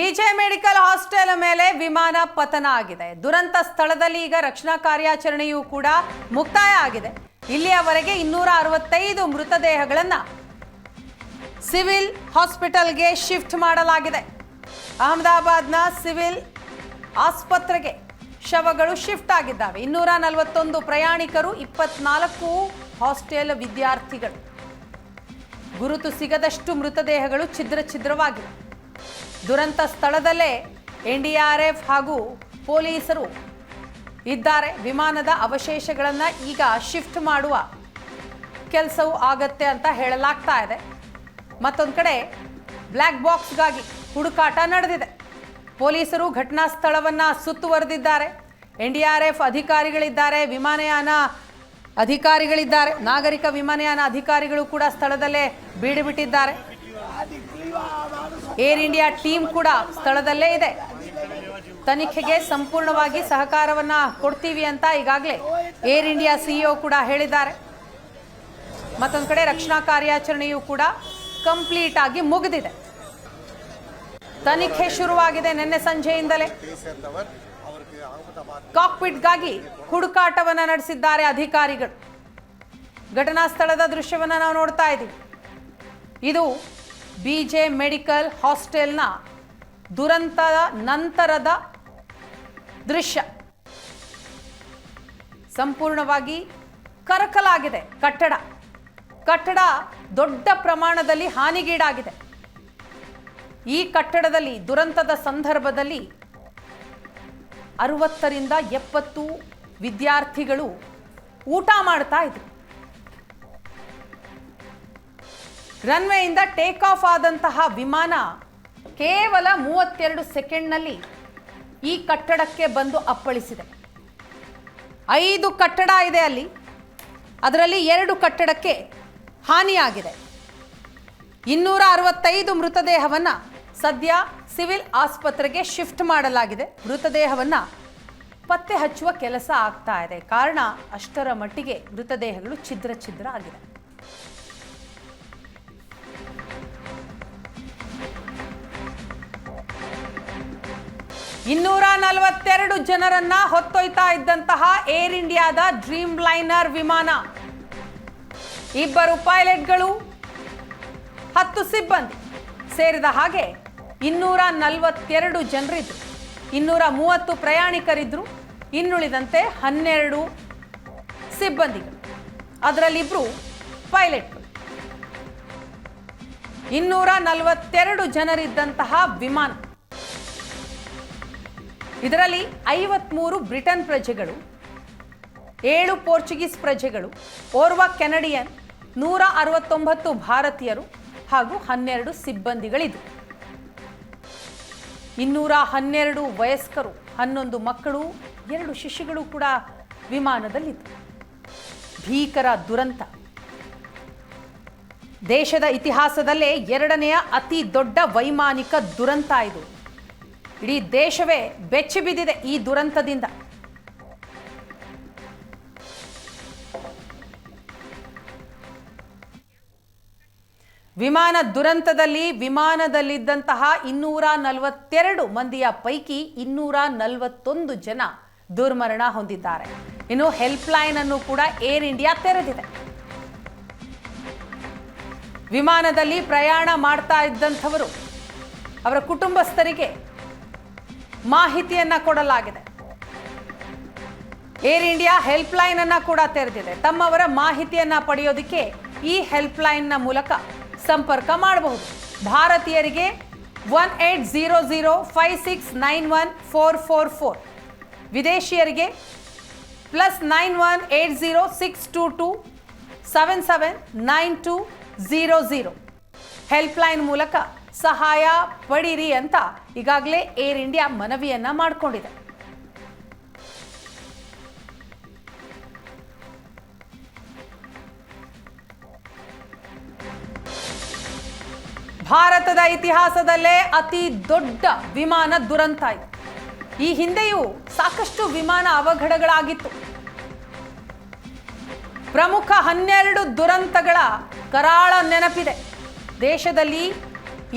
ಬಿಜೆ medical hostel ಮೇಲೆ ವಿಮಾನ ಪತನ ಆಗಿದೆ. ದುರಂತ ಸ್ಥಳದಲ್ಲಿ ಈಗ ರಕ್ಷಣಾ ಕಾರ್ಯಾಚರಣೆಯೂ ಕೂಡ ಮುಕ್ತಾಯ ಆಗಿದೆ. ಇಲ್ಲಿಯವರೆಗೆ ಇನ್ನೂರ ಅರವತ್ತೈದು ಮೃತದೇಹಗಳನ್ನು ಸಿವಿಲ್ ಹಾಸ್ಪಿಟಲ್ಗೆ ಶಿಫ್ಟ್ ಮಾಡಲಾಗಿದೆ. ಅಹಮದಾಬಾದ್ನ ಸಿವಿಲ್ ಆಸ್ಪತ್ರೆಗೆ ಶವಗಳು ಶಿಫ್ಟ್ ಆಗಿದ್ದಾವೆ. ಇನ್ನೂರ ನಲವತ್ತೊಂದು ಪ್ರಯಾಣಿಕರು, ಇಪ್ಪತ್ನಾಲ್ಕು ಹಾಸ್ಟೆಲ್ ವಿದ್ಯಾರ್ಥಿಗಳು. ಗುರುತು ಸಿಗದಷ್ಟು ಮೃತದೇಹಗಳು ಛಿದ್ರ ಛಿದ್ರವಾಗಿವೆ ದುರಂತ ಸ್ಥಳದಲ್ಲೇ ಎನ್ಡಿಆರ್ಎಫ್ ಹಾಗೂ ಪೊಲೀಸರು ಇದ್ದಾರೆ. ವಿಮಾನದ ಅವಶೇಷಗಳನ್ನು ಈಗ ಶಿಫ್ಟ್ ಮಾಡುವ ಕೆಲಸವೂ ಆಗತ್ತೆ ಅಂತ ಹೇಳಲಾಗ್ತಾ ಇದೆ. ಮತ್ತೊಂದು ಕಡೆ ಬ್ಲ್ಯಾಕ್ ಬಾಕ್ಸ್ಗಾಗಿ ಹುಡುಕಾಟ ನಡೆದಿದೆ. ಪೊಲೀಸರು ಘಟನಾ ಸ್ಥಳವನ್ನು ಸುತ್ತುವರೆದಿದ್ದಾರೆ ಎನ್ ಡಿ ಆರ್ ಎಫ್ ಅಧಿಕಾರಿಗಳಿದ್ದಾರೆ, ವಿಮಾನಯಾನ ಅಧಿಕಾರಿಗಳಿದ್ದಾರೆ. ನಾಗರಿಕ ವಿಮಾನಯಾನ ಅಧಿಕಾರಿಗಳು ಕೂಡ ಸ್ಥಳದಲ್ಲೇ ಬೀಡು ಬಿಟ್ಟಿದ್ದಾರೆ ಏರ್ ಇಂಡಿಯಾ ಟೀಮ್ ಕೂಡ ಸ್ಥಳದಲ್ಲೇ ಇದೆ. ತನಿಖೆಗೆ ಸಂಪೂರ್ಣವಾಗಿ ಸಹಕಾರವನ್ನ ಕೊಡ್ತೀವಿ ಅಂತ ಈಗಾಗಲೇ ಏರ್ ಇಂಡಿಯಾ ಸಿಇಒ ಕೂಡ ಹೇಳಿದ್ದಾರೆ. ಮತ್ತೊಂದು ಕಡೆ ರಕ್ಷಣಾ ಕಾರ್ಯಾಚರಣೆಯು ಕೂಡ ಕಂಪ್ಲೀಟ್ ಆಗಿ ಮುಗಿದಿದೆ. ತನಿಖೆ ಶುರುವಾಗಿದೆ ನಿನ್ನೆ ಸಂಜೆಯಿಂದಲೇ. ಕಾಕ್ಪಿಟ್ಗಾಗಿ ಹುಡುಕಾಟವನ್ನ ನಡೆಸಿದ್ದಾರೆ ಅಧಿಕಾರಿಗಳು. ಘಟನಾ ಸ್ಥಳದ ದೃಶ್ಯವನ್ನ ನಾವು ನೋಡ್ತಾ ಇದ್ದೀವಿ. ಇದು ಬಿಜೆ ಮೆಡಿಕಲ್ ಹಾಸ್ಟೆಲ್ನ ದುರಂತದ ನಂತರದ ದೃಶ್ಯ. ಸಂಪೂರ್ಣವಾಗಿ ಕರಕಲಾಗಿದೆ ಕಟ್ಟಡ. ಕಟ್ಟಡ ದೊಡ್ಡ ಪ್ರಮಾಣದಲ್ಲಿ ಹಾನಿಗೀಡಾಗಿದೆ. ಈ ಕಟ್ಟಡದಲ್ಲಿ ದುರಂತದ ಸಂದರ್ಭದಲ್ಲಿ ಅರವತ್ತರಿಂದ ಎಪ್ಪತ್ತು ವಿದ್ಯಾರ್ಥಿಗಳು ಊಟ ಮಾಡ್ತಾ ಇದ್ರು. ರನ್ವೇಯಿಂದ ಟೇಕ್ ಆಫ್ ಆದಂತಹ ವಿಮಾನ ಕೇವಲ ಮೂವತ್ತೆರಡು ಸೆಕೆಂಡ್ನಲ್ಲಿ ಈ ಕಟ್ಟಡಕ್ಕೆ ಬಂದು ಅಪ್ಪಳಿಸಿದೆ. ಐದು ಕಟ್ಟಡ ಇದೆ ಅಲ್ಲಿ. ಅದರಲ್ಲಿ ಎರಡು ಕಟ್ಟಡಕ್ಕೆ ಹಾನಿಯಾಗಿದೆ. ಇನ್ನೂರ ಅರವತ್ತೈದು ಮೃತದೇಹವನ್ನು ಸದ್ಯ ಸಿವಿಲ್ ಆಸ್ಪತ್ರೆಗೆ ಶಿಫ್ಟ್ ಮಾಡಲಾಗಿದೆ. ಮೃತದೇಹವನ್ನು ಪತ್ತೆ ಹಚ್ಚುವ ಕೆಲಸ ಆಗ್ತಾ ಇದೆ. ಕಾರಣ ಅಷ್ಟರ ಮಟ್ಟಿಗೆ ಮೃತದೇಹಗಳು ಛಿದ್ರ ಛಿದ್ರ ಆಗಿದೆ. ಇನ್ನೂರ ನಲವತ್ತೆರಡು ಜನರನ್ನ ಹೊತ್ತೊಯ್ತಾ ಇದ್ದಂತಹ ಏರ್ ಇಂಡಿಯಾದ ಡ್ರೀಮ್ ಲೈನರ್ ವಿಮಾನ. ಇಬ್ಬರು ಪೈಲಟ್ಗಳು, ಹತ್ತು ಸಿಬ್ಬಂದಿ ಸೇರಿದ ಹಾಗೆ ಇನ್ನೂರ ನಲವತ್ತೆರಡು ಜನರಿದ್ರು. ಇನ್ನೂರ ಮೂವತ್ತು ಪ್ರಯಾಣಿಕರಿದ್ರು, ಇನ್ನುಳಿದಂತೆ ಹನ್ನೆರಡು ಸಿಬ್ಬಂದಿಗಳು. ಅದರಲ್ಲಿಬ್ಬರು ಪೈಲಟ್ಗಳು. ಇನ್ನೂರ ನಲವತ್ತೆರಡು ಜನರಿದ್ದಂತಹ ವಿಮಾನ. ಇದರಲ್ಲಿ ಐವತ್ಮೂರು ಬ್ರಿಟನ್ ಪ್ರಜೆಗಳು, ಏಳು ಪೋರ್ಚುಗೀಸ್ ಪ್ರಜೆಗಳು, ಓರ್ವ ಕೆನಡಿಯನ್, ನೂರ ಅರವತ್ತೊಂಬತ್ತು ಭಾರತೀಯರು ಹಾಗೂ ಹನ್ನೆರಡು ಸಿಬ್ಬಂದಿಗಳಿದ್ದು. ಇನ್ನೂರ ಹನ್ನೆರಡು ವಯಸ್ಕರು, ಹನ್ನೊಂದು ಮಕ್ಕಳು, ಎರಡು ಶಿಶುಗಳು ಕೂಡ ವಿಮಾನದಲ್ಲಿದ್ದು. ಭೀಕರ ದುರಂತ. ದೇಶದ ಇತಿಹಾಸದಲ್ಲೇ ಎರಡನೆಯ ಅತಿ ದೊಡ್ಡ ವೈಮಾನಿಕ ದುರಂತ ಇದು. ಇಡೀ ದೇಶವೇ ಬೆಚ್ಚಿ ಬಿದ್ದಿದೆ ಈ ದುರಂತದಿಂದ. ವಿಮಾನ ದುರಂತದಲ್ಲಿ ವಿಮಾನದಲ್ಲಿದ್ದಂತಹ ಇನ್ನೂರ ನಲವತ್ತೆರಡು ಮಂದಿಯ ಪೈಕಿ ಇನ್ನೂರ ನಲವತ್ತೊಂದು ಜನ ದುರ್ಮರಣ ಹೊಂದಿದ್ದಾರೆ. ಇನ್ನು ಹೆಲ್ಪ್ಲೈನ್ ಅನ್ನು ಕೂಡ ಏರ್ ಇಂಡಿಯಾ ತೆರೆದಿದೆ. ವಿಮಾನದಲ್ಲಿ ಪ್ರಯಾಣ ಮಾಡ್ತಾ ಇದ್ದಂಥವರು, ಅವರ ಕುಟುಂಬಸ್ಥರಿಗೆ ಮಾಹಿತಿಯನ್ನ ಕೊಡಲಾಗಿದೆ. ಏರ್ ಇಂಡಿಯಾ ಹೆಲ್ಪ್ಲೈನ್ ಅನ್ನ ಕೂಡ ತೆರೆದಿದೆ. ತಮ್ಮವರ ಮಾಹಿತಿಯನ್ನ ಪಡೆಯೋದಕ್ಕೆ ಈ ಹೆಲ್ಪ್ಲೈನ್ನ ಮೂಲಕ ಸಂಪರ್ಕ ಮಾಡಬಹುದು. ಭಾರತೀಯರಿಗೆ one eight zero zero five six nine one four four four. ವಿದೇಶಿಯರಿಗೆ plus nine one eight zero six two two seven seven nine two zero zero helpline ಮೂಲಕ ಸಹಾಯ ಪಡೀರಿ ಅಂತ ಈಗಾಗಲೇ ಏರ್ ಇಂಡಿಯಾ ಮನವಿಯನ್ನ ಮಾಡಿಕೊಂಡಿದೆ. ಭಾರತದ ಇತಿಹಾಸದಲ್ಲೇ ಅತಿ ದೊಡ್ಡ ವಿಮಾನ ದುರಂತ ಇದು. ಈ ಹಿಂದೆಯೂ ಸಾಕಷ್ಟು ವಿಮಾನ ಅವಘಡಗಳಾಗಿತ್ತು. ಪ್ರಮುಖ ಹನ್ನೆರಡು ದುರಂತಗಳ ಕರಾಳ ನೆನಪಿದೆ. ದೇಶದಲ್ಲಿ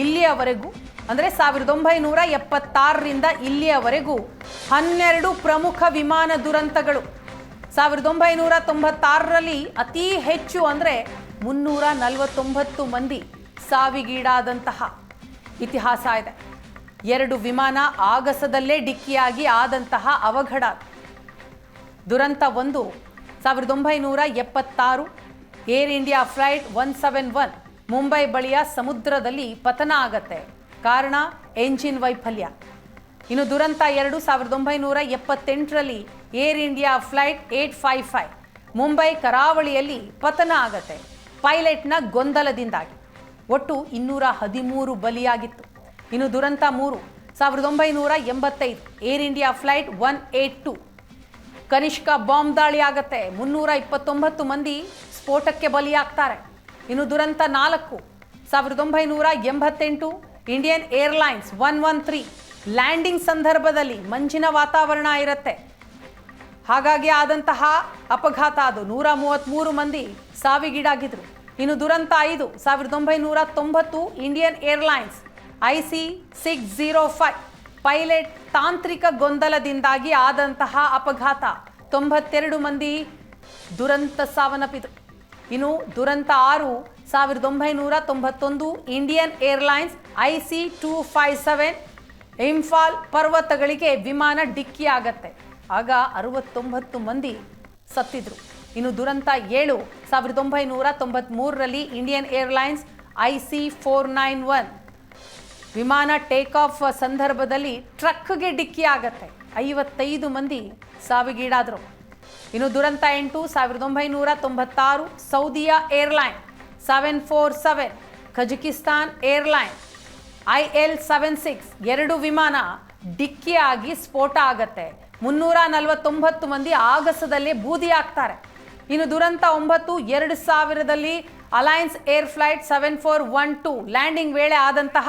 ಇಲ್ಲಿಯವರೆಗೂ, ಅಂದರೆ ಸಾವಿರದ ಒಂಬೈನೂರ ಎಪ್ಪತ್ತಾರರಿಂದ ಇಲ್ಲಿಯವರೆಗೂ ಹನ್ನೆರಡು ಪ್ರಮುಖ ವಿಮಾನ ದುರಂತಗಳು. ಸಾವಿರದ ಒಂಬೈನೂರ ತೊಂಬತ್ತಾರರಲ್ಲಿ ಅತಿ ಹೆಚ್ಚು ಅಂದರೆ ಮುನ್ನೂರ ನಲವತ್ತೊಂಬತ್ತು ಮಂದಿ ಸಾವಿಗೀಡಾದಂತಹ ಇತಿಹಾಸ ಇದೆ. ಎರಡು ವಿಮಾನ ಆಗಸದಲ್ಲೇ ಡಿಕ್ಕಿಯಾಗಿ ಆದಂತಹ ಅವಘಡ. ದುರಂತ ಒಂದು ಸಾವಿರದ ಒಂಬೈನೂರ ಎಪ್ಪತ್ತಾರು, Air India flight one seven one Mumbai ಬಳಿಯ ಸಮುದ್ರದಲ್ಲಿ ಪತನ ಆಗತ್ತೆ. ಕಾರಣ, ಎಂಜಿನ್ ವೈಫಲ್ಯ. ಇನ್ನು ದುರಂತ ಎರಡು ಸಾವಿರದ ಒಂಬೈನೂರ ಎಪ್ಪತ್ತೆಂಟರಲ್ಲಿ Air India flight eight five five Mumbai ಕರಾವಳಿಯಲ್ಲಿ ಪತನ ಆಗತ್ತೆ. ಪೈಲಟ್ನ ಗೊಂದಲದಿಂದಾಗಿ. ಒಟ್ಟು ಇನ್ನೂರ ಹದಿಮೂರು ಬಲಿಯಾಗಿತ್ತು. ಇನ್ನು ದುರಂತ ಮೂರು ಸಾವಿರದ ಒಂಬೈನೂರ ಎಂಬತ್ತೈದು Air India flight one eight two. Kanishka bomb ದಾಳಿ ಆಗತ್ತೆ. ಮುನ್ನೂರ ಇಪ್ಪತ್ತೊಂಬತ್ತು ಮಂದಿ ಸ್ಫೋಟಕ್ಕೆ ಬಲಿಯಾಗ್ತಾರೆ. ಇನ್ನು ದುರಂತ ನಾಲ್ಕು. ಸಾವಿರದ ಒಂಬೈನೂರ ಎಂಬತ್ತೆಂಟು Indian Airlines one one three landing ಸಂದರ್ಭದಲ್ಲಿ ಮಂಜಿನ ವಾತಾವರಣ ಇರುತ್ತೆ. ಹಾಗಾಗಿ ಆದಂತಹ ಅಪಘಾತ ಅದು. ನೂರ ಮೂವತ್ತ್ಮೂರು ಮಂದಿ ಸಾವಿಗೀಡಾಗಿದ್ರು. ಇನ್ನು ದುರಂತ ಐದು. ಸಾವಿರದ ಒಂಬೈನೂರ ತೊಂಬತ್ತು Indian Airlines I C six zero five pilot ತಾಂತ್ರಿಕ ಗೊಂದಲದಿಂದಾಗಿ ಆದಂತಹ ಅಪಘಾತ. ತೊಂಬತ್ತೆರಡು ಮಂದಿ ದುರಂತ ಸಾವನ್ನಪ್ಪಿದ್ರು. ಇನ್ನು ದುರಂತ ಆರು, ಸಾವಿರದ ಒಂಬೈನೂರ ತೊಂಬತ್ತೊಂದು Indian Airlines I C two five seven Imphal ಪರ್ವತಗಳಿಗೆ ವಿಮಾನ ಡಿಕ್ಕಿ ಆಗತ್ತೆ ಆಗ ಅರವತ್ತೊಂಬತ್ತು ಮಂದಿ ಸತ್ತಿದ್ರು. ಇನ್ನು ದುರಂತ ಏಳು, ಸಾವಿರದ ಒಂಬೈನೂರ ತೊಂಬತ್ಮೂರರಲ್ಲಿ Indian Airlines I C four nine one ವಿಮಾನ ಟೇಕ್ ಆಫ್ ಸಂದರ್ಭದಲ್ಲಿ ಟ್ರಕ್ಗೆ ಡಿಕ್ಕಿ ಆಗತ್ತೆ ಐವತ್ತೈದು ಮಂದಿ ಸಾವಿಗೀಡಾದರು. ಇನ್ನು ದುರಂತ ಎಂಟು, ಸಾವಿರದ ಒಂಬೈನೂರ ತೊಂಬತ್ತಾರು, Saudia airline seven four seven, Kazakhstan airline I L seven six, ಎರಡು ವಿಮಾನ ಡಿಕ್ಕಿಯಾಗಿ ಸ್ಫೋಟ ಆಗತ್ತೆ. ಮುನ್ನೂರ ನಲವತ್ತೊಂಬತ್ತು ಮಂದಿ ಆಗಸದಲ್ಲೇ ಬೂದಿ ಆಗ್ತಾರೆ ಇನ್ನು ದುರಂತ ಒಂಬತ್ತು, ಎರಡು ಸಾವಿರದಲ್ಲಿ Alliance Air flight seven four one two landing ವೇಳೆ ಆದಂತಹ